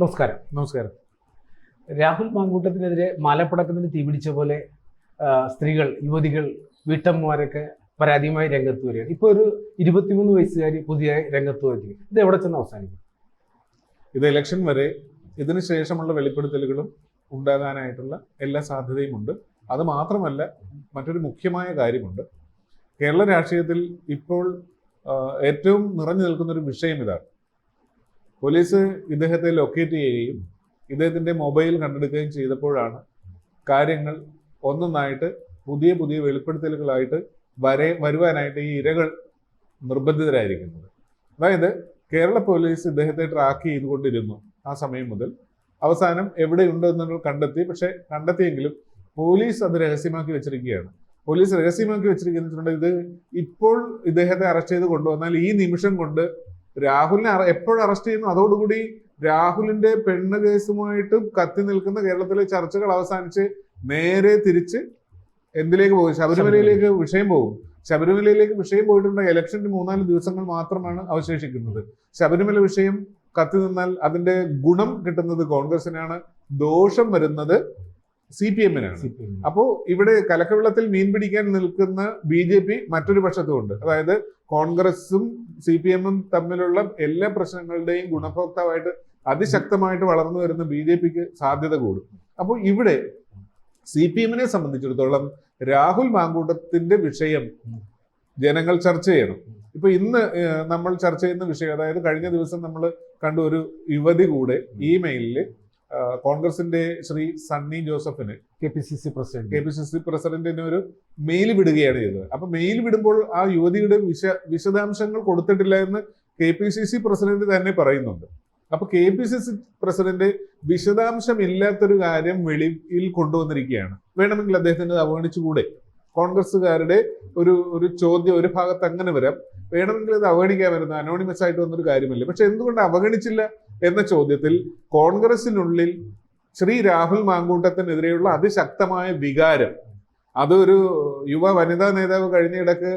നമസ്കാരം. നമസ്കാരം. രാഹുൽ മാങ്കൂട്ടത്തിനെതിരെ മാലപ്പടക്കത്തിന് തീപിടിച്ച പോലെ സ്ത്രീകൾ യുവതികൾ വീട്ടമ്മമാരൊക്കെ പരാതിയുമായി രംഗത്ത് വരികയാണ്. ഇപ്പോൾ ഒരു ഇരുപത്തിമൂന്ന് വയസ്സുകാരി പുതിയ രംഗത്ത് വരിക ഇത് എവിടെ ചെന്ന് അവസാനിക്കും? ഇത് ഇലക്ഷൻ വരെ ഇതിനു ശേഷമുള്ള വെളിപ്പെടുത്തലുകളും ഉണ്ടാകാനായിട്ടുള്ള എല്ലാ സാധ്യതയും ഉണ്ട് അത് മാത്രമല്ല മറ്റൊരു മുഖ്യമായ കാര്യമുണ്ട്. കേരള രാഷ്ട്രീയത്തിൽ ഇപ്പോൾ ഏറ്റവും നിറഞ്ഞു നിൽക്കുന്ന ഒരു വിഷയം ഇതാണ്. പോലീസ് ഇദ്ദേഹത്തെ ലൊക്കേറ്റ് ചെയ്യുകയും ഇദ്ദേഹത്തിന്റെ മൊബൈൽ കണ്ടെടുക്കുകയും ചെയ്തപ്പോഴാണ് കാര്യങ്ങൾ ഒന്നൊന്നായിട്ട് പുതിയ പുതിയ വെളിപ്പെടുത്തലുകളായിട്ട് വരെ വരുവാനായിട്ട് ഈ ഇരകൾ നിർബന്ധിതരായിരിക്കുന്നത്. അതായത് കേരള പോലീസ് ഇദ്ദേഹത്തെ ട്രാക്ക് ചെയ്തുകൊണ്ടിരുന്നു ആ സമയം മുതൽ. അവസാനം എവിടെയുണ്ട് എന്നുള്ളത് കണ്ടെത്തി. പക്ഷെ കണ്ടെത്തിയെങ്കിലും പോലീസ് അത് രഹസ്യമാക്കി വെച്ചിരിക്കുകയാണ്. പോലീസ് രഹസ്യമാക്കി വെച്ചിരിക്കുന്നുണ്ട്. ഇത് ഇപ്പോൾ ഇദ്ദേഹത്തെ അറസ്റ്റ് ചെയ്ത് കൊണ്ടുവന്നാൽ ഈ നിമിഷം കൊണ്ട് രാഹുലിനെ എപ്പോഴും അറസ്റ്റ് ചെയ്യുന്നു. അതോടുകൂടി രാഹുലിന്റെ പെണ്ണ് കേസുമായിട്ട് കത്തി നിൽക്കുന്ന കേരളത്തിലെ ചർച്ചകൾ അവസാനിച്ച് നേരെ തിരിച്ച് എന്തിലേക്ക് പോകും? ശബരിമലയിലേക്ക് വിഷയം പോകും. ശബരിമലയിലേക്ക് വിഷയം പോയിട്ടുണ്ടെങ്കിൽ ഇലക്ഷന്റെ മൂന്നാൽ ദിവസങ്ങൾ മാത്രമാണ് അവശേഷിക്കുന്നത്. ശബരിമല വിഷയം കത്തി നിന്നാൽ അതിന്റെ ഗുണം കിട്ടുന്നത് കോൺഗ്രസിനാണ്. ദോഷം വരുന്നത് സി പി എമ്മിനാണ്. സി അപ്പോ ഇവിടെ കലക്കവെള്ളത്തിൽ മീൻ പിടിക്കാൻ നിൽക്കുന്ന ബി ജെ പി മറ്റൊരു പക്ഷത്തുമുണ്ട് അതായത് കോൺഗ്രസും സി പി എമ്മും തമ്മിലുള്ള എല്ലാ പ്രശ്നങ്ങളുടെയും ഗുണഭോക്താവായിട്ട് അതിശക്തമായിട്ട് വളർന്നു വരുന്ന ബി ജെ പിക്ക് സാധ്യത കൂടും. അപ്പോൾ ഇവിടെ സി പി എമ്മിനെ സംബന്ധിച്ചിടത്തോളം രാഹുൽ മാങ്കൂട്ടത്തിന്റെ വിഷയം ജനങ്ങൾ ചർച്ച ചെയ്യണം. ഇപ്പൊ ഇന്ന് നമ്മൾ ചർച്ച ചെയ്യുന്ന വിഷയം അതായത് കഴിഞ്ഞ ദിവസം നമ്മൾ കണ്ട ഒരു യുവതി കൂടെ ഇമെയിലിൽ കോൺഗ്രസിന്റെ ശ്രീ സണ്ണി ജോസഫിന് K P C C president. K P C C പ്രസിഡന്റിന് ഒരു മെയിൽ വിടുകയാണ് ചെയ്തത്. അപ്പൊ മെയിൽ വിടുമ്പോൾ ആ യുവതിയുടെ വിശ വിശദാംശങ്ങൾ കൊടുത്തിട്ടില്ല എന്ന് K P C C president തന്നെ പറയുന്നുണ്ട്. അപ്പൊ K P C C president വിശദാംശമില്ലാത്തൊരു കാര്യം വെളിയിൽ കൊണ്ടുവന്നിരിക്കുകയാണ്. വേണമെങ്കിൽ അദ്ദേഹത്തിന് അവഗണിച്ചുകൂടെ? കോൺഗ്രസ്സുകാരുടെ ഒരു ഒരു ചോദ്യം ഒരു ഭാഗത്ത് അങ്ങനെ വരാം. വേണമെങ്കിൽ അത് അവഗണിക്കാൻ വരുന്ന അനോണിമസ് ആയിട്ട് വന്നൊരു കാര്യമല്ലേ? പക്ഷെ എന്തുകൊണ്ട് അവഗണിച്ചില്ല? എന്ന ചോദ്യത്തിൽ കോൺഗ്രസിനുള്ളിൽ ശ്രീ രാഹുൽ മാങ്കൂട്ടത്തിനെതിരെയുള്ള അതിശക്തമായ വികാരം. അതൊരു യുവ വനിതാ നേതാവ് കഴിഞ്ഞിടക്ക്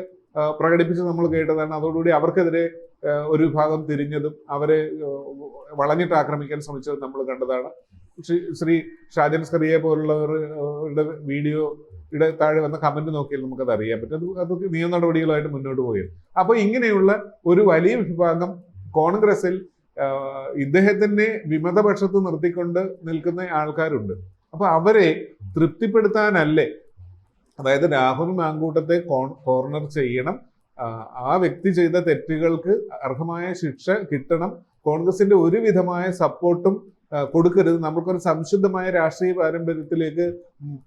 പ്രകടിപ്പിച്ച് നമ്മൾ കേട്ടതാണ്. അതോടുകൂടി അവർക്കെതിരെ ഒരു വിഭാഗം തിരിഞ്ഞതും അവരെ വളഞ്ഞിട്ട് ആക്രമിക്കാൻ ശ്രമിച്ചതും നമ്മൾ കണ്ടതാണ്. ശ്രീ ശ്രീ ഷാജൻ സ്കറിയെ പോലുള്ളവരുടെ വീഡിയോ ഇവിടെ താഴെ വന്ന കമന്റ് നോക്കിയാൽ നമുക്കത് അറിയാൻ പറ്റും. അത് അതൊക്കെ നിയമ നടപടികളായിട്ട് മുന്നോട്ട് പോവുകയാണ്. അപ്പോൾ ഇങ്ങനെയുള്ള ഒരു വലിയ വിഭാഗം കോൺഗ്രസിൽ ഇദ്ദേഹത്തിന്റെ വിമതപക്ഷത്ത് നിർത്തിക്കൊണ്ട് നിൽക്കുന്ന ആൾക്കാരുണ്ട്. അപ്പൊ അവരെ തൃപ്തിപ്പെടുത്താനല്ലേ? അതായത് രാഹുൽ മാങ്കൂട്ടത്തെ കോർണർ ചെയ്യണം. ആ, വ്യക്തി ചെയ്ത തെറ്റുകൾക്ക് അർഹമായ ശിക്ഷ കിട്ടണം. കോൺഗ്രസിന്റെ ഒരുവിധമായ സപ്പോർട്ടും കൊടുക്കരുത്. നമുക്കൊരു സംശുദ്ധമായ രാഷ്ട്രീയ പാരമ്പര്യത്തിലേക്ക്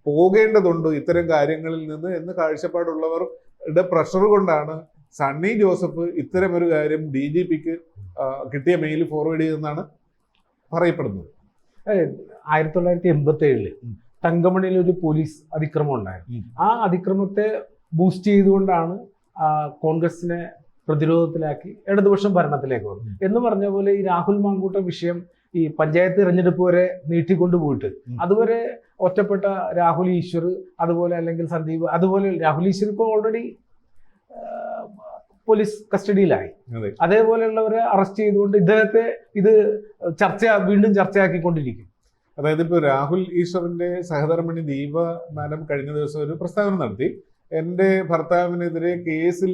പോകേണ്ടതുണ്ട് ഇത്തരം കാര്യങ്ങളിൽ നിന്ന് എന്ന് കാഴ്ചപ്പാടുള്ളവരുടെ പ്രഷർ കൊണ്ടാണ് സണ്ണി ജോസഫ് ഇത്തരം ഒരു കാര്യം ഡി ജി പിക്ക് കിട്ടിയ മെയിൽ ഫോർവേഡ് ചെയ്തെന്നാണ് പറയപ്പെടുന്നത്. ആയിരത്തി തൊള്ളായിരത്തി എൺപത്തി ഏഴിൽ തങ്കമണിയിൽ ഒരു പോലീസ് അതിക്രമം ഉണ്ടായിരുന്നു. ആ അതിക്രമത്തെ ബൂസ്റ്റ് ചെയ്തുകൊണ്ടാണ് കോൺഗ്രസിനെ പ്രതിരോധത്തിലാക്കി ഇടതുപക്ഷം ഭരണത്തിലേക്ക് വന്നു എന്ന് പറഞ്ഞ പോലെ ഈ രാഹുൽ മാങ്കൂട്ട വിഷയം ഈ പഞ്ചായത്ത് തിരഞ്ഞെടുപ്പ് വരെ നീട്ടിക്കൊണ്ടു പോയിട്ട് അതുവരെ ഒറ്റപ്പെട്ട രാഹുൽ ഈശ്വർ അതുപോലെ അല്ലെങ്കിൽ സന്ദീപ് അതുപോലെ രാഹുൽ ഈശ്വർ ഇപ്പോൾ ഓൾറെഡി പോലീസ് കസ്റ്റഡിയിലായി. അതെ. അതേപോലെയുള്ളവരെ അറസ്റ്റ് ചെയ്തുകൊണ്ട് ഇദ്ദേഹത്തെ ഇത് ചർച്ച വീണ്ടും ചർച്ചയാക്കിക്കൊണ്ടിരിക്കും. അതായത് ഇപ്പോൾ രാഹുൽ ഈശ്വറിന്റെ സഹധർമ്മിണി ദീപ മാഡം കഴിഞ്ഞ ദിവസം ഒരു പ്രസ്താവന നടത്തി. എന്റെ ഭർത്താവിനെതിരെ കേസിൽ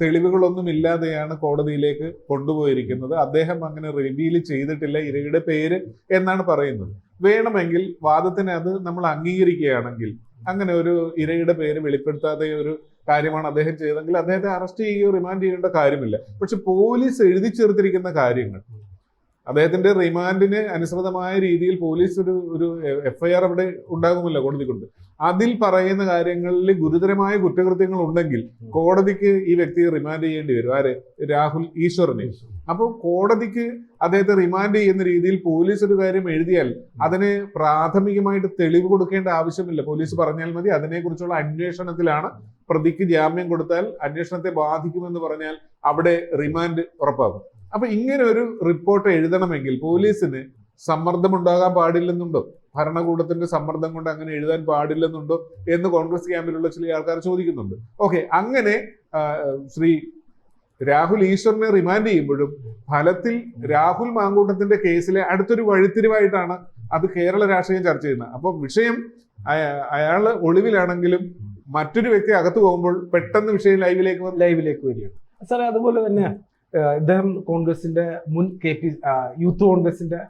തെളിവുകളൊന്നും ഇല്ലാതെയാണ് കോടതിയിലേക്ക് കൊണ്ടുപോയിരിക്കുന്നത്. അദ്ദേഹം അങ്ങനെ റിവീൽ ചെയ്തിട്ടില്ല ഇരയുടെ പേര് എന്നാണ് പറയുന്നത്. വേണമെങ്കിൽ വാദത്തിന് അത് നമ്മൾ അംഗീകരിക്കുകയാണെങ്കിൽ അങ്ങനെ ഒരു ഇരയുടെ പേര് വെളിപ്പെടുത്താതെ ഒരു കാര്യമാണ് അദ്ദേഹം ചെയ്തതെങ്കിൽ അദ്ദേഹത്തെ അറസ്റ്റ് ചെയ്യുകയോ റിമാൻഡ് ചെയ്യേണ്ട കാര്യമില്ല. പക്ഷെ പോലീസ് എഴുതി ചേർത്തിരിക്കുന്ന കാര്യങ്ങൾ. അദ്ദേഹത്തിന്റെ റിമാൻഡിന് അനുസൃതമായ രീതിയിൽ പോലീസ് ഒരു ഒരു എഫ്ഐആർ അവിടെ ഉണ്ടാകുമല്ലോ കോടതി കൊണ്ട്. അതിൽ പറയുന്ന കാര്യങ്ങളിൽ ഗുരുതരമായ കുറ്റകൃത്യങ്ങൾ ഉണ്ടെങ്കിൽ കോടതിക്ക് ഈ വ്യക്തിയെ റിമാൻഡ് ചെയ്യേണ്ടി വരും. ആര്? രാഹുൽ ഈശ്വറിനെ. അപ്പോൾ കോടതിക്ക് അദ്ദേഹത്തെ റിമാൻഡ് ചെയ്യുന്ന രീതിയിൽ പോലീസ് ഒരു കാര്യം എഴുതിയാൽ അതിന് പ്രാഥമികമായിട്ട് തെളിവ് കൊടുക്കേണ്ട ആവശ്യമില്ല. പോലീസ് പറഞ്ഞാൽ മതി. അതിനെക്കുറിച്ചുള്ള അന്വേഷണത്തിലാണ് പ്രതിക്ക് ജാമ്യം കൊടുത്താൽ അന്വേഷണത്തെ ബാധിക്കുമെന്ന് പറഞ്ഞാൽ അവിടെ റിമാൻഡ് ഉറപ്പാകും. അപ്പൊ ഇങ്ങനെ ഒരു റിപ്പോർട്ട് എഴുതണമെങ്കിൽ പോലീസിന് സമ്മർദ്ദം ഉണ്ടാകാൻ പാടില്ലെന്നുണ്ടോ? ഭരണകൂടത്തിന്റെ സമ്മർദ്ദം കൊണ്ട് അങ്ങനെ എഴുതാൻ പാടില്ലെന്നുണ്ടോ എന്ന് കോൺഗ്രസ് ക്യാമ്പിലുള്ള ചില ആൾക്കാർ ചോദിക്കുന്നുണ്ട്. ഓക്കെ അങ്ങനെ ശ്രീ രാഹുൽ ഈശ്വറിനെ റിമാൻഡ് ചെയ്യുമ്പോഴും ഫലത്തിൽ രാഹുൽ മാങ്കൂട്ടത്തിന്റെ കേസിലെ അടുത്തൊരു വഴിത്തിരിവായിട്ടാണ് അത് കേരള രാഷ്ട്രീയം ചർച്ച ചെയ്യുന്നത്. അപ്പൊ വിഷയം അയാൾ ഒളിവിലാണെങ്കിലും മറ്റൊരു വ്യക്തി അകത്ത് പോകുമ്പോൾ പെട്ടെന്ന് വിഷയം ലൈവിലേക്ക് ലൈവിലേക്ക് വരികയാണ്. സാറേ അതുപോലെ തന്നെ ഇദ്ദേഹം കോൺഗ്രസിന്റെ മുൻ കെ പി യൂത്ത് കോൺഗ്രസിന്റെ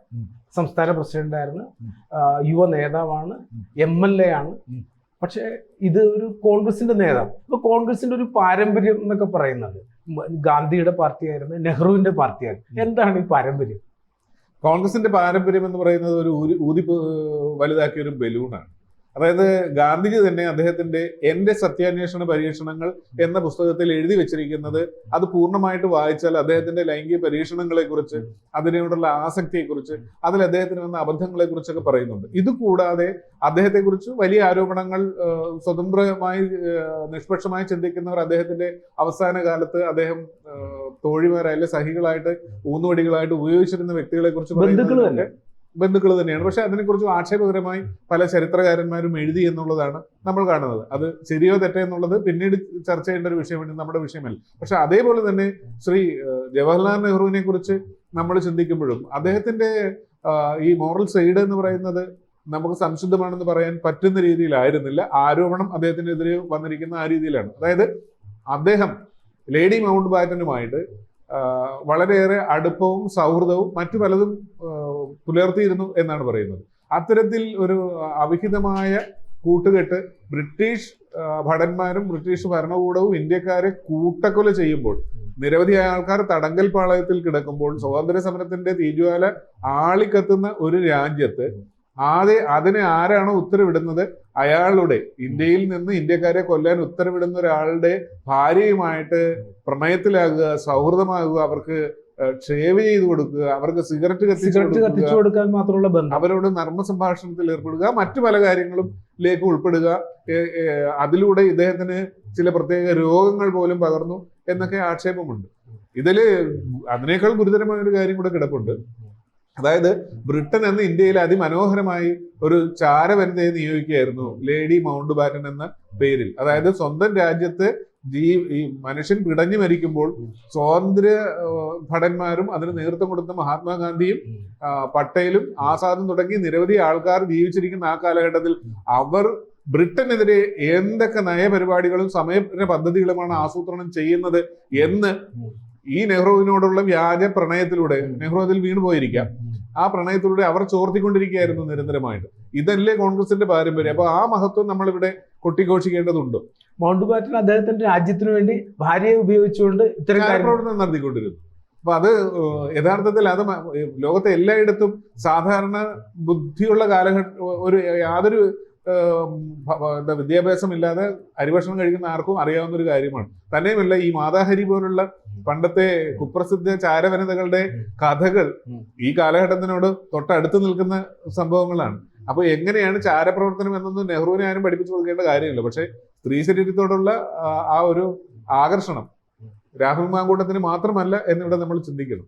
സംസ്ഥാന പ്രസിഡന്റായിരുന്നു. യുവ നേതാവാണ് എം എൽ എ ആണ് പക്ഷേ ഇത് ഒരു കോൺഗ്രസിന്റെ നേതാവ്. ഇപ്പൊ കോൺഗ്രസിന്റെ ഒരു പാരമ്പര്യം എന്നൊക്കെ പറയുന്നത് ഗാന്ധിയുടെ പാർട്ടിയായിരുന്നു നെഹ്റുവിന്റെ പാർട്ടിയായിരുന്നു. എന്താണ് ഈ പാരമ്പര്യം? കോൺഗ്രസിന്റെ പാരമ്പര്യം എന്ന് പറയുന്നത് ഒരു ഊതി വലുതാക്കിയ ഒരു ബലൂണാണ്. അതായത് ഗാന്ധിജി തന്നെ അദ്ദേഹത്തിന്റെ എന്റെ സത്യാന്വേഷണ പരീക്ഷണങ്ങൾ എന്ന പുസ്തകത്തിൽ എഴുതി വെച്ചിരിക്കുന്നത് അത് പൂർണമായിട്ട് വായിച്ചാൽ അദ്ദേഹത്തിന്റെ ലൈംഗിക പരീക്ഷണങ്ങളെ കുറിച്ച് അതിനോടുള്ള ആസക്തിയെ കുറിച്ച് അതിൽ അദ്ദേഹത്തിന് വന്ന അബദ്ധങ്ങളെ കുറിച്ചൊക്കെ പറയുന്നുണ്ട് ഇത് കൂടാതെ അദ്ദേഹത്തെക്കുറിച്ച് വലിയ ആരോപണങ്ങൾ സ്വതന്ത്രമായി നിഷ്പക്ഷമായി ചിന്തിക്കുന്നവർ അദ്ദേഹത്തിന്റെ അവസാന കാലത്ത് അദ്ദേഹം തോഴിമാരായാലും തോഴിമാരായ സഹികളായിട്ട് ഊന്നുവടികളായിട്ട് ഉപയോഗിച്ചിരുന്ന വ്യക്തികളെ കുറിച്ച് തന്നെ. ബന്ധുക്കൾ തന്നെയാണ്. പക്ഷെ അതിനെക്കുറിച്ച് ആക്ഷേപകരമായി പല ചരിത്രകാരന്മാരും എഴുതി എന്നുള്ളതാണ് നമ്മൾ കാണുന്നത്. അത് ശരിയോ തെറ്റോ എന്നുള്ളത് പിന്നീട് ചർച്ച ചെയ്യേണ്ട ഒരു വിഷയമാണ് നമ്മുടെ വിഷയമല്ല. പക്ഷെ അതേപോലെ തന്നെ ശ്രീ ജവഹർലാൽ നെഹ്റുവിനെ കുറിച്ച് നമ്മൾ ചിന്തിക്കുമ്പോഴും അദ്ദേഹത്തിന്റെ ഈ മോറൽ സൈഡ് എന്ന് പറയുന്നത് നമുക്ക് സംശുദ്ധമാണെന്ന് പറയാൻ പറ്റുന്ന രീതിയിലായിരുന്നില്ല. ആരോപണം അദ്ദേഹത്തിനെതിരെ വന്നിരിക്കുന്ന ആ രീതിയിലാണ്. അതായത് അദ്ദേഹം ലേഡി മൗണ്ട് ബാറ്റനുമായിട്ട് വളരെയേറെ അടുപ്പവും സൗഹൃദവും മറ്റു പലതും പുലർത്തിയിരുന്നു എന്നാണ് പറയുന്നത്. അത്തരത്തിൽ ഒരു അവിഹിതമായ കൂട്ടുകെട്ട് ബ്രിട്ടീഷ് ഭടന്മാരും ബ്രിട്ടീഷ് ഭരണകൂടവും ഇന്ത്യക്കാരെ കൂട്ടക്കൊല ചെയ്യുമ്പോൾ നിരവധി ആൾക്കാർ തടങ്കൽ പാളയത്തിൽ കിടക്കുമ്പോൾ സ്വാതന്ത്ര്യ സമരത്തിന്റെ തീജ്വാല ആളിക്കത്തുന്ന ഒരു രാജ്യത്ത് ആദ്യ അതിനെ ആരാണോ ഉത്തരവിടുന്നത്? അയാളുടെ ഇന്ത്യയിൽ നിന്ന് ഇന്ത്യക്കാരെ കൊല്ലാൻ ഉത്തരവിടുന്ന ഒരാളുടെ ഭാര്യയുമായിട്ട് പ്രണയത്തിലാകുക സൗഹൃദമാകുക അവർക്ക് ഷേവ് ചെയ്ത് കൊടുക്കുക അവർക്ക് സിഗരറ്റ് കത്തിച്ചു സിഗരറ്റ് കത്തിച്ചു കൊടുക്കാൻ മാത്രമുള്ള ബന്ധം. അവരോട് നർമ്മ സംഭാഷണത്തിൽ ഏർപ്പെടുക മറ്റു പല കാര്യങ്ങളും ലേക്ക് ഉൾപ്പെടുക അതിലൂടെ ഇദ്ദേഹത്തിന് ചില പ്രത്യേക രോഗങ്ങൾ പോലും പകർന്നു എന്നൊക്കെ ആക്ഷേപമുണ്ട്. ഇതിൽ അതിനേക്കാൾ ഗുരുതരമായ ഒരു കാര്യം കൂടെ കിടപ്പുണ്ട്. അതായത് ബ്രിട്ടൻ എന്ന ഇന്ത്യയിൽ അതിമനോഹരമായി ഒരു ചാരവനിതയെ നിയോഗിക്കുകയായിരുന്നു ലേഡി മൗണ്ട് ബാറ്റൻ എന്ന പേരിൽ. അതായത് സ്വന്തം രാജ്യത്ത് ജീ ഈ മനുഷ്യൻ പിടഞ്ഞു മരിക്കുമ്പോൾ സ്വാതന്ത്ര്യ ഭടന്മാരും അതിന് നേതൃത്വം കൊടുത്ത മഹാത്മാഗാന്ധിയും പട്ടേലും ആസാദും തുടങ്ങി നിരവധി ആൾക്കാർ ജീവിച്ചിരിക്കുന്ന ആ കാലഘട്ടത്തിൽ അവർ ബ്രിട്ടനെതിരെ എന്തൊക്കെ നയപരിപാടികളും സമയ പദ്ധതികളുമാണ് ആസൂത്രണം ചെയ്യുന്നത് എന്ന് ഈ നെഹ്റുവിനോടുള്ള വ്യാജ പ്രണയത്തിലൂടെ നെഹ്റു അതിൽ വീണുപോയിരിക്കാം ആ പ്രണയത്തിലൂടെ അവർ ചോർത്തിക്കൊണ്ടിരിക്കുകയായിരുന്നു നിരന്തരമായിട്ട്. ഇതല്ലേ കോൺഗ്രസിന്റെ പാരമ്പര്യം. അപ്പൊ ആ മഹത്വം നമ്മളിവിടെ കൊട്ടിഘോഷിക്കേണ്ടതുണ്ടോ. മൗണ്ട് ബാറ്റൻ അദ്ദേഹത്തിന്റെ രാജ്യത്തിന് വേണ്ടി ഭാര്യയെ ഉപയോഗിച്ചുകൊണ്ട് ഇത്തരം പ്രവർത്തനം നടത്തിക്കൊണ്ടിരുന്നു. അപ്പൊ അത് യഥാർത്ഥത്തിൽ അത് ലോകത്തെ എല്ലായിടത്തും സാധാരണ ബുദ്ധിയുള്ള കാലഘട്ട ഒരു യാതൊരു എന്താ വിദ്യാഭ്യാസം ഇല്ലാതെ അരിഭക്ഷണം കഴിക്കുന്ന ആർക്കും അറിയാവുന്ന ഒരു കാര്യമാണ്. തന്നെയുമല്ല ഈ മാതാഹരി പോലുള്ള പണ്ടത്തെ കുപ്രസിദ്ധ ചാരവനിതകളുടെ കഥകൾ ഈ കാലഘട്ടത്തിനോട് തൊട്ടടുത്ത് നിൽക്കുന്ന സംഭവങ്ങളാണ്. അപ്പൊ എങ്ങനെയാണ് ചാരപ്രവർത്തനം എന്നൊന്നും നെഹ്റുവിനെ ആരും പഠിപ്പിച്ചു കൊടുക്കേണ്ട കാര്യമില്ല. പക്ഷെ സ്ത്രീ ശരീരത്തോടുള്ള ആ- ഒരു ആകർഷണം രാഹുൽ മാങ്കൂട്ടത്തിന് മാത്രമല്ല എന്നിവിടെ നമ്മൾ ചിന്തിക്കണം.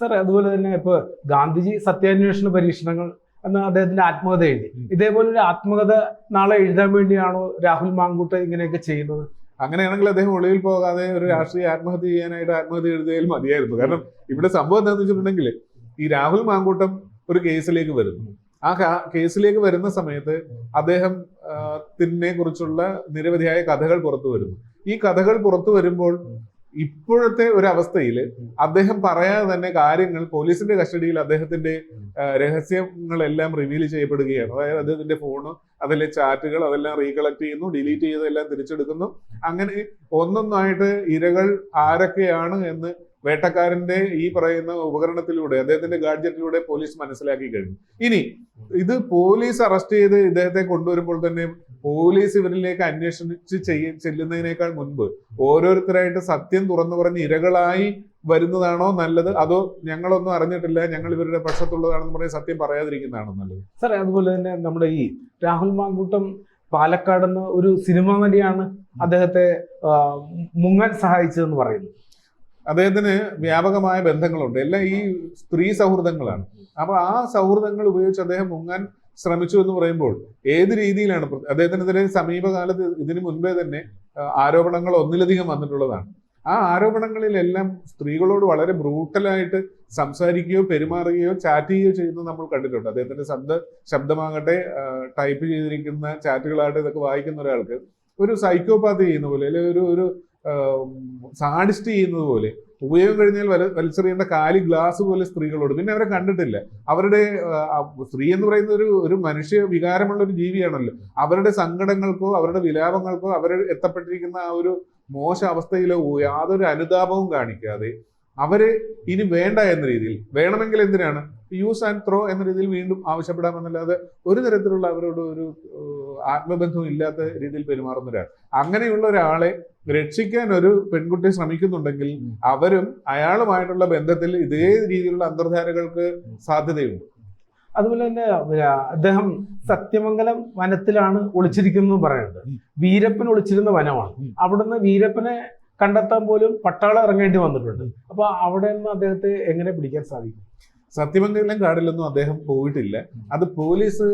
സാർ അതുപോലെ തന്നെ ഇപ്പൊ ഗാന്ധിജി സത്യാന്വേഷണ പരീക്ഷണങ്ങൾ എന്ന അദ്ദേഹത്തിന്റെ ആത്മകഥ എഴുതി ഇതേപോലെ ഒരു ആത്മകഥ നാളെ എഴുതാൻ വേണ്ടിയാണോ രാഹുൽ മാങ്കൂട്ട ഇങ്ങനെയൊക്കെ ചെയ്യുന്നത്? അങ്ങനെയാണെങ്കിൽ അദ്ദേഹം ഒളിവിൽ പോകാതെ ഒരു രാഷ്ട്രീയ ആത്മഹത്യ ചെയ്യാനായിട്ട് ആത്മഹത്യ എഴുതിയാലും മതിയായിരുന്നു. കാരണം ഇവിടെ സംഭവം എന്താണെന്ന് വെച്ചിട്ടുണ്ടെങ്കിൽ ഈ രാഹുൽ മാങ്കൂട്ടം ഒരു കേസിലേക്ക് വരുന്നു. ആ കേസിലേക്ക് വരുന്ന സമയത്ത് അദ്ദേഹം തിന്നെ തിനെ കുറിച്ചുള്ള നിരവധിയായ കഥകൾ പുറത്തു വരുന്നു. ഈ കഥകൾ പുറത്തു വരുമ്പോൾ ഇപ്പോഴത്തെ ഒരു അവസ്ഥയിൽ അദ്ദേഹം പറയാതെ തന്നെ കാര്യങ്ങൾ പോലീസിന്റെ കസ്റ്റഡിയിൽ അദ്ദേഹത്തിന്റെ രഹസ്യങ്ങളെല്ലാം റിവീൽ ചെയ്യപ്പെടുകയാണ്. അതായത് അദ്ദേഹത്തിന്റെ ഫോണ് അതിലെ ചാറ്റുകൾ അതെല്ലാം റീകളക്ട് ചെയ്യുന്നു ഡിലീറ്റ് ചെയ്തെല്ലാം തിരിച്ചെടുക്കുന്നു. അങ്ങനെ ഒന്നൊന്നായിട്ട് ഇരകൾ ആരൊക്കെയാണ് എന്ന് വേട്ടക്കാരന്റെ ഈ പറയുന്ന ഉപകരണത്തിലൂടെ അദ്ദേഹത്തിന്റെ ഗാഡ്ജറ്റിലൂടെ പോലീസ് മനസ്സിലാക്കി കഴിഞ്ഞു. ഇനി ഇത് പോലീസ് അറസ്റ്റ് ചെയ്ത് ഇദ്ദേഹത്തെ കൊണ്ടുവരുമ്പോൾ തന്നെ പോലീസ് ഇവരിലേക്ക് അന്വേഷിച്ച് ചെയ്യ ചെല്ലുന്നതിനേക്കാൾ മുൻപ് ഓരോരുത്തരായിട്ട് സത്യം തുറന്നു പറഞ്ഞ് ഇരകളായി വരുന്നതാണോ നല്ലത്? അതോ ഞങ്ങളൊന്നും അറിഞ്ഞിട്ടില്ല ഞങ്ങൾ ഇവരുടെ പക്ഷത്തുള്ളതാണെന്ന് പറഞ്ഞ് സത്യം പറയാതിരിക്കുന്നതാണോ നല്ലത്? സാർ അതുപോലെ തന്നെ നമ്മുടെ ഈ രാഹുൽ മാങ്കൂട്ടം പാലക്കാട് ഒരു സിനിമാ നടിയാണ് അദ്ദേഹത്തെ മുങ്ങാൻ സഹായിച്ചതെന്ന് പറയുന്നു. അദ്ദേഹത്തിന് വ്യാപകമായ ബന്ധങ്ങളുണ്ട്. എല്ലാം ഈ സ്ത്രീ സൗഹൃദങ്ങളാണ്. അപ്പൊ ആ സൗഹൃദങ്ങൾ ഉപയോഗിച്ച് അദ്ദേഹം മുങ്ങാൻ ശ്രമിച്ചു എന്ന് പറയുമ്പോൾ ഏത് രീതിയിലാണ് അദ്ദേഹത്തിനെതിരെ സമീപകാലത്ത് ഇതിനു മുൻപേ തന്നെ ആരോപണങ്ങൾ ഒന്നിലധികം വന്നിട്ടുള്ളതാണ്. ആ ആരോപണങ്ങളിലെല്ലാം സ്ത്രീകളോട് വളരെ ബ്രൂട്ടലായിട്ട് സംസാരിക്കുകയോ പെരുമാറുകയോ ചാറ്റ് ചെയ്യുകയോ ചെയ്യുന്നത് നമ്മൾ കണ്ടിട്ടുണ്ട്. അദ്ദേഹത്തിന്റെ ശബ്ദ ശബ്ദമാകട്ടെ ടൈപ്പ് ചെയ്തിരിക്കുന്ന ചാറ്റുകളാകട്ടെ ഇതൊക്കെ വായിക്കുന്ന ഒരാൾക്ക് ഒരു സൈക്കോപാത്ത് ചെയ്യുന്ന പോലെ അല്ലെങ്കിൽ ഒരു ഒരു സാഡിസ്റ്റ് ചെയ്യുന്നത് പോലെ ഉപയോഗം കഴിഞ്ഞാൽ വല വലിച്ചെറിയേണ്ട കാലി ഗ്ലാസ് പോലെ സ്ത്രീകളോട്. പിന്നെ അവരെ കണ്ടിട്ടില്ല. അവരുടെ സ്ത്രീ എന്ന് പറയുന്ന ഒരു ഒരു മനുഷ്യ വികാരമുള്ള ഒരു ജീവിയാണല്ലോ. അവരുടെ സങ്കടങ്ങൾക്കോ അവരുടെ വിലാപങ്ങൾക്കോ അവർ എത്തപ്പെട്ടിരിക്കുന്ന ആ ഒരു മോശ അവസ്ഥയിലോ യാതൊരു അനുതാപവും കാണിക്കാതെ അവരെ ഇനി വേണ്ട എന്ന രീതിയിൽ വേണമെങ്കിൽ എന്തിനാണ്? യൂസ് ആൻഡ് ത്രോ എന്ന രീതിയിൽ വീണ്ടും ആവശ്യപ്പെടാമെന്നല്ലാതെ ഒരു തരത്തിലുള്ള അവരോട് ഒരു ആത്മബന്ധവും ഇല്ലാത്ത രീതിയിൽ പെരുമാറുന്ന ഒരാൾ അങ്ങനെയുള്ള ഒരാളെ രക്ഷിക്കാൻ ഒരു പെൺകുട്ടി ശ്രമിക്കുന്നുണ്ടെങ്കിൽ അവരും അയാളുമായിട്ടുള്ള ബന്ധത്തിൽ ഇതേ രീതിയിലുള്ള അന്തർധാരകൾക്ക് സാധ്യതയുണ്ട്. അതുപോലെ തന്നെ അദ്ദേഹം സത്യമംഗലം വനത്തിലാണ് ഒളിച്ചിരിക്കുന്നത് പറയുന്നത്. വീരപ്പൻ ഒളിച്ചിരുന്ന വനമാണ്. അവിടുന്ന് വീരപ്പനെ കണ്ടെത്താൻ പോലും പട്ടാളം ഇറങ്ങേണ്ടി വന്നിട്ടുണ്ട്. അപ്പൊ അവിടെ നിന്ന് അദ്ദേഹത്തെ എങ്ങനെ പിടിക്കാൻ സാധിക്കും? സത്യമംഗലം കാടിലൊന്നും അദ്ദേഹം പോയിട്ടില്ല. അത് പോലീസ്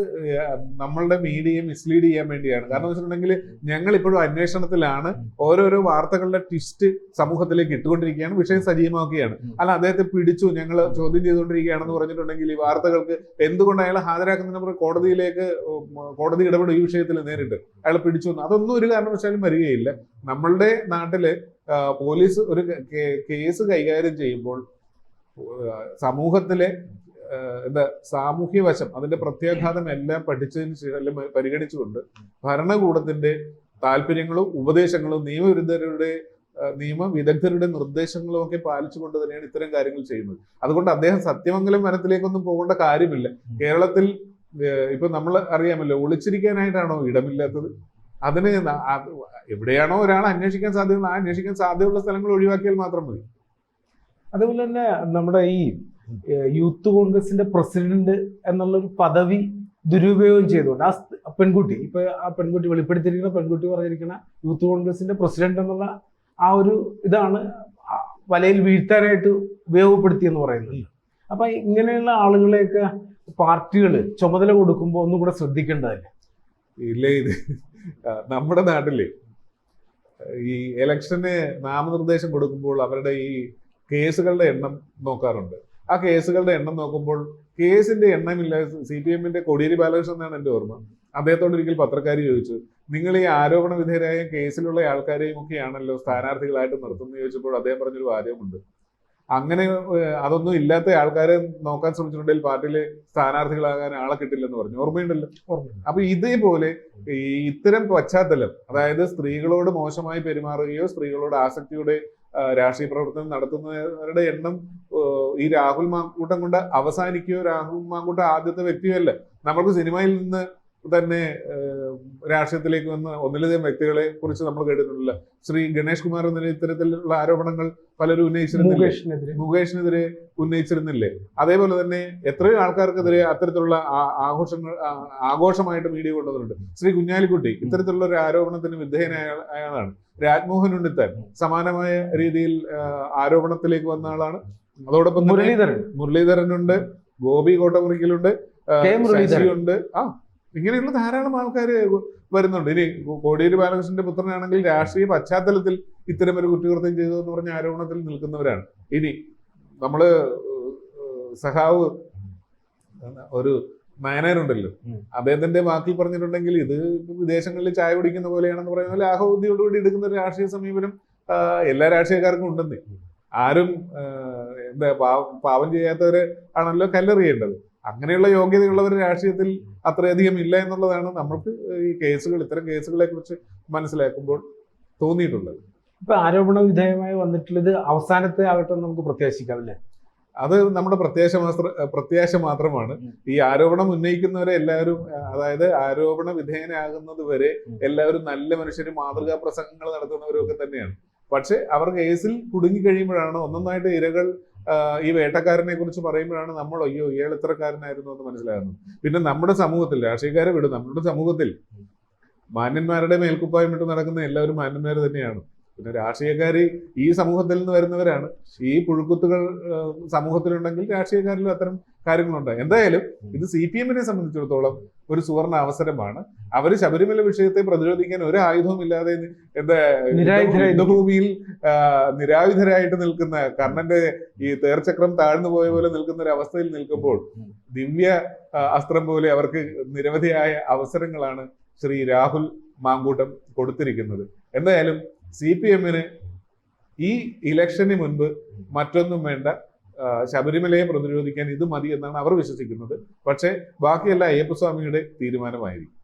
നമ്മളുടെ മീഡിയയെ മിസ്ലീഡ് ചെയ്യാൻ വേണ്ടിയാണ്. കാരണം വെച്ചിട്ടുണ്ടെങ്കിൽ ഞങ്ങൾ ഇപ്പോഴും അന്വേഷണത്തിലാണ് ഓരോരോ വാർത്തകളുടെ ട്വിസ്റ്റ് സമൂഹത്തിലേക്ക് ഇട്ടുകൊണ്ടിരിക്കുകയാണ്. വിഷയം സജീവമാക്കുകയാണ്. അല്ല അദ്ദേഹത്തെ പിടിച്ചു ഞങ്ങൾ ചോദ്യം ചെയ്തുകൊണ്ടിരിക്കുകയാണെന്ന് പറഞ്ഞിട്ടുണ്ടെങ്കിൽ ഈ വാർത്തകൾക്ക് എന്തുകൊണ്ട് അയാൾ ഹാജരാക്കുന്നതിന് മുമ്പ് കോടതിയിലേക്ക് കോടതി ഇടപെടും ഈ വിഷയത്തിൽ നേരിട്ട്? അയാൾ പിടിച്ചു അതൊന്നും ഒരു കാരണവശാലും വരികയില്ല. നമ്മളുടെ നാട്ടിൽ പോലീസ് ഒരു കേസ് കൈകാര്യം ചെയ്യുമ്പോൾ സമൂഹത്തിലെ എന്താ സാമൂഹ്യ വശം അതിന്റെ പ്രത്യാഘാതം എല്ലാം പഠിച്ചതിന് ശേഷം പരിഗണിച്ചുകൊണ്ട് ഭരണകൂടത്തിന്റെ താല്പര്യങ്ങളും ഉപദേശങ്ങളും നിയമവിരുദ്ധരുടെ നിയമ നിയമവിദഗ്ധരുടെ നിർദ്ദേശങ്ങളും ഒക്കെ പാലിച്ചുകൊണ്ട് തന്നെയാണ് ഇത്തരം കാര്യങ്ങൾ ചെയ്യുന്നത്. അതുകൊണ്ട് അദ്ദേഹം സത്യമംഗലം വനത്തിലേക്കൊന്നും പോകേണ്ട കാര്യമില്ല. കേരളത്തിൽ ഇപ്പൊ നമ്മൾ അറിയാമല്ലോ ഒളിച്ചിരിക്കാനായിട്ടാണോ ഇടമില്ലാത്തത്? അതിന് എവിടെയാണോ ഒരാൾ അന്വേഷിക്കാൻ സാധ്യതയുള്ള ആ അന്വേഷിക്കാൻ സാധ്യതയുള്ള സ്ഥലങ്ങൾ ഒഴിവാക്കിയാൽ മാത്രം മതി. അതുപോലെ തന്നെ നമ്മുടെ ഈ യൂത്ത് കോൺഗ്രസിന്റെ പ്രസിഡന്റ് എന്നുള്ള ഒരു പദവി ദുരുപയോഗം ചെയ്തുകൊണ്ട് ആ പെൺകുട്ടി ഇപ്പൊ ആ പെൺകുട്ടി വെളിപ്പെടുത്തിയിരിക്കുന്ന പെൺകുട്ടി പറഞ്ഞിരിക്കുന്ന യൂത്ത് കോൺഗ്രസിന്റെ പ്രസിഡന്റ് എന്നുള്ള ആ ഒരു ഇതാണ് വലയിൽ വീഴ്ത്താനായിട്ട് ഉപയോഗപ്പെടുത്തിയെന്ന് പറയുന്നത്. അപ്പൊ ഇങ്ങനെയുള്ള ആളുകളെയൊക്കെ പാർട്ടികൾ ചുമതല കൊടുക്കുമ്പോൾ ഒന്നും കൂടെ ശ്രദ്ധിക്കേണ്ടതല്ലേ? ഇല്ല ഇത് നമ്മുടെ നാട്ടിൽ ഈ ഇലക്ഷന് നാമനിർദ്ദേശം കൊടുക്കുമ്പോൾ അവരുടെ ഈ കേസുകളുടെ എണ്ണം നോക്കാറുണ്ട്. ആ കേസുകളുടെ എണ്ണം നോക്കുമ്പോൾ കേസിന്റെ എണ്ണമില്ല. സി പി എമ്മിന്റെ കോടിയേരി ബാലകൃഷ്ണൻ എന്നാണ് എന്റെ ഓർമ്മ. അദ്ദേഹത്തോട് ഒരിക്കൽ പത്രക്കാർ ചോദിച്ചു നിങ്ങൾ ഈ ആരോപണ വിധേയരായ കേസിലുള്ള ആൾക്കാരെയും ഒക്കെയാണല്ലോ സ്ഥാനാർത്ഥികളായിട്ട് നിർത്തുന്നത് ചോദിച്ചപ്പോൾ അദ്ദേഹം പറഞ്ഞൊരു വാചകമുണ്ട് അങ്ങനെ അതൊന്നും ഇല്ലാത്ത ആൾക്കാരെ നോക്കാൻ ശ്രമിച്ചിട്ടുണ്ടെങ്കിൽ പാർട്ടിയിലെ സ്ഥാനാർത്ഥികളാകാൻ ആളെ കിട്ടില്ലെന്ന് പറഞ്ഞു. ഓർമ്മയുണ്ടല്ലോ? ഓർമ്മയുണ്ട്. അപ്പൊ ഇതേപോലെ ഈ ഇത്തരം പശ്ചാത്തലം അതായത് സ്ത്രീകളോട് മോശമായി പെരുമാറുകയോ സ്ത്രീകളോട് ആസക്തിയുടെ രാഷ്ട്രീയ പ്രവർത്തനം നടത്തുന്നവരുടെ എണ്ണം ഈ രാഹുൽ മാങ്കൂട്ടം കൊണ്ട് അവസാനിക്കുകയോ രാഹുൽ മാങ്കൂട്ടം ആദ്യത്തെ വ്യക്തിയല്ല. നമുക്ക് സിനിമയിൽ നിന്ന് തന്നെ രാഷ്ട്രീയത്തിലേക്ക് വന്ന ഒന്നിലധികം വ്യക്തികളെ കുറിച്ച് നമ്മൾ കേട്ടിട്ടുണ്ടല്ല. ശ്രീ ഗണേഷ് കുമാർ എന്ന ഇത്തരത്തിലുള്ള ആരോപണങ്ങൾ പലരും ഉന്നയിച്ചിരുന്നില്ലേ? മുകേഷിനെതിരെ. ഉന്നയിച്ചിരുന്നില്ലേ? അതേപോലെ തന്നെ എത്രയോ ആൾക്കാർക്കെതിരെ അത്തരത്തിലുള്ള ആഘോഷങ്ങൾ ആഘോഷമായിട്ട് മീഡിയ കൊണ്ടുവന്നിട്ടുണ്ട്. ശ്രീ കുഞ്ഞാലിക്കുട്ടി ഇത്തരത്തിലുള്ള ഒരു ആരോപണത്തിന് വിധേയനായ അയാളാണ് രാജ്മോഹൻ ഉണ്ണിത്താൻ സമാനമായ രീതിയിൽ ആരോപണത്തിലേക്ക് വന്ന ആളാണ്. അതോടൊപ്പം മുരളീധരൻ മുരളീധരൻ. ഉണ്ട് ഗോപി കോട്ടമുറിക്കലുണ്ട് ഉണ്ട് ആ ഇങ്ങനെയുള്ള ധാരാളം ആൾക്കാർ വരുന്നുണ്ട്. ഇനി കോടിയേരി ബാലകൃഷ്ണന്റെ പുത്രനാണെങ്കിൽ രാഷ്ട്രീയ പശ്ചാത്തലത്തിൽ ഇത്തരം ഒരു കുറ്റകൃത്യം ചെയ്തു എന്ന് പറഞ്ഞ ആരോപണത്തിൽ നിൽക്കുന്നവരാണ്. ഇനി നമ്മൾ സഹാവ് സഖാവ് ഒരു നയനാരുണ്ടല്ലോ. ഉം. അദ്ദേഹത്തിന്റെ വാക്കിൽ പറഞ്ഞിട്ടുണ്ടെങ്കിൽ ഇത് വിദേശങ്ങളിൽ ചായ കുടിക്കുന്ന പോലെയാണെന്ന് പറയുന്ന ലാഹോദ്യോടുകൂടി എടുക്കുന്ന ഒരു രാഷ്ട്രീയ സമീപനം എല്ലാ രാഷ്ട്രീയക്കാർക്കും ഉണ്ടെന്ന്. ആരും എന്താ പാവം പാവം ചെയ്യാത്തവര് ആണല്ലോ കല്ലെറിയേണ്ടത്. അങ്ങനെയുള്ള യോഗ്യതയുള്ളവർ രാഷ്ട്രീയത്തിൽ അത്രയധികം ഇല്ല എന്നുള്ളതാണ് നമ്മൾക്ക് ഈ കേസുകൾ ഇത്തരം കേസുകളെ കുറിച്ച് മനസ്സിലാക്കുമ്പോൾ തോന്നിയിട്ടുള്ളത്. ഇപ്പൊ ആരോപണ വിധേയമായി വന്നിട്ടുള്ളത് അവസാനത്തെ ആകട്ടെ നമുക്ക് പ്രത്യാശിക്കാം അല്ലേ? അത് നമ്മുടെ പ്രത്യാശ മാത്ര പ്രത്യാശ മാത്രമാണ്. ഈ ആരോപണം ഉന്നയിക്കുന്നവരെ എല്ലാവരും അതായത് ആരോപണ വിധേയനാകുന്നത് വരെ എല്ലാവരും നല്ല മനുഷ്യര് മാതൃകാ പ്രസംഗങ്ങൾ നടത്തുന്നവരും ഒക്കെ തന്നെയാണ്. പക്ഷെ അവർ കേസിൽ കുടുങ്ങി കഴിയുമ്പോഴാണ് ഒന്നൊന്നായിട്ട് ഇരകൾ ഈ വേട്ടക്കാരനെ കുറിച്ച് പറയുമ്പോഴാണ് നമ്മൾ അയ്യോ ഇയാൾ ഇത്രക്കാരനായിരുന്നു എന്ന് മനസ്സിലാകുന്നത്. പിന്നെ നമ്മുടെ സമൂഹത്തിൽ രാഷ്ട്രീയക്കാരെ വിടും. നമ്മുടെ സമൂഹത്തിൽ മാന്യന്മാരുടെ മേൽക്കുപ്പായം ഇട്ട് നടക്കുന്ന എല്ലാവരും മാന്യന്മാർ തന്നെയാണ്. പിന്നെ രാഷ്ട്രീയക്കാർ ഈ സമൂഹത്തിൽ നിന്ന് വരുന്നവരാണ്. ഈ പുഴുക്കുത്തുകൾ സമൂഹത്തിലുണ്ടെങ്കിൽ രാഷ്ട്രീയക്കാരിലും അത്തരം കാര്യങ്ങളുണ്ട്. എന്തായാലും ഇത് സി പി എമ്മിനെ സംബന്ധിച്ചിടത്തോളം ഒരു സുവർണ അവസരമാണ്. അവർ ശബരിമല വിഷയത്തെ പ്രതിരോധിക്കാൻ ഒരു ആയുധവും ഇല്ലാതെ എന്താ യുദ്ധഭൂമിയിൽ നിരായുധരായിട്ട് നിൽക്കുന്ന കർണന്റെ ഈ തേർച്ചക്രം താഴ്ന്നു പോയ പോലെ നിൽക്കുന്ന ഒരു അവസ്ഥയിൽ നിൽക്കുമ്പോൾ ദിവ്യ അസ്ത്രം പോലെ അവർക്ക് നിരവധിയായ അവസരങ്ങളാണ് ശ്രീ രാഹുൽ മാങ്കൂട്ടം കൊടുത്തിരിക്കുന്നത്. എന്തായാലും സി പി എമ്മിന് ഈ ഇലക്ഷന് മുൻപ് മറ്റൊന്നും വേണ്ട ശബരിമലയെ പ്രതിരോധിക്കാൻ ഇത് മതി എന്നാണ് അവർ വിശ്വസിക്കുന്നത്. പക്ഷേ ബാക്കിയെല്ലാം അയ്യപ്പസ്വാമിയുടെ തീരുമാനമായിരിക്കും.